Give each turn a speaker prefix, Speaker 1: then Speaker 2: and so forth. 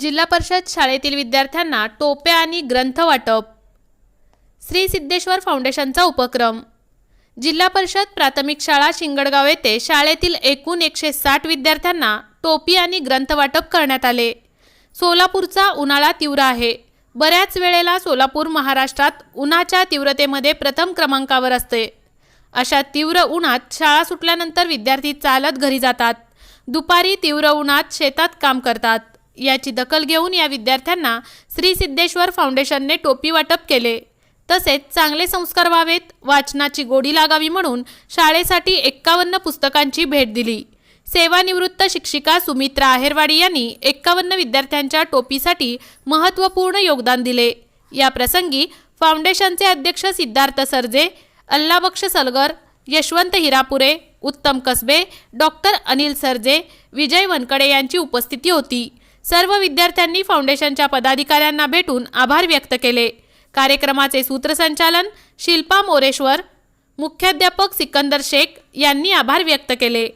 Speaker 1: जिल्हा परिषद शाळेतील विद्यार्थ्यांना टोप्या आणि ग्रंथ वाटप. श्री सिद्धेश्वर फाउंडेशनचा उपक्रम. जिल्हा परिषद प्राथमिक शाळा शिंगडगाव येथे शाळेतील एकूण एकशे साठ विद्यार्थ्यांना टोपी आणि ग्रंथ वाटप करण्यात आले. सोलापूरचा उन्हाळा तीव्र आहे. बऱ्याच वेळेला सोलापूर महाराष्ट्रात उन्हाच्या तीव्रतेमध्ये प्रथम क्रमांकावर असते. अशा तीव्र उन्हात शाळा सुटल्यानंतर विद्यार्थी चालत घरी जातात. दुपारी तीव्र उन्हात शेतात काम करतात. याची दखल घेऊन या विद्यार्थ्यांना श्री सिद्धेश्वर फाउंडेशनने टोपी वाटप केले. तसेच चांगले संस्कार व्हावेत वाचनाची गोडी लागावी म्हणून शाळेसाठी एक्कावन्न पुस्तकांची भेट दिली. सेवानिवृत्त शिक्षिका सुमित्रा आहेरवाडी यांनी एक्कावन्न विद्यार्थ्यांच्या टोपीसाठी महत्त्वपूर्ण योगदान दिले. या प्रसंगी फाउंडेशनचे अध्यक्ष सिद्धार्थ सरजे अल्लाबक्ष सलगर यशवंत हिरापुरे उत्तम कसबे डॉक्टर अनिल सरजे विजय वनकडे यांची उपस्थिती होती. सर्व विद्यार्थ्यांनी फाउंडेशनच्या पदाधिकाऱ्यांना भेटून आभार व्यक्त केले. कार्यक्रमाचे सूत्रसंचालन शिल्पा मोरेश्वर मुख्याध्यापक सिकंदर शेख यांनी आभार व्यक्त केले.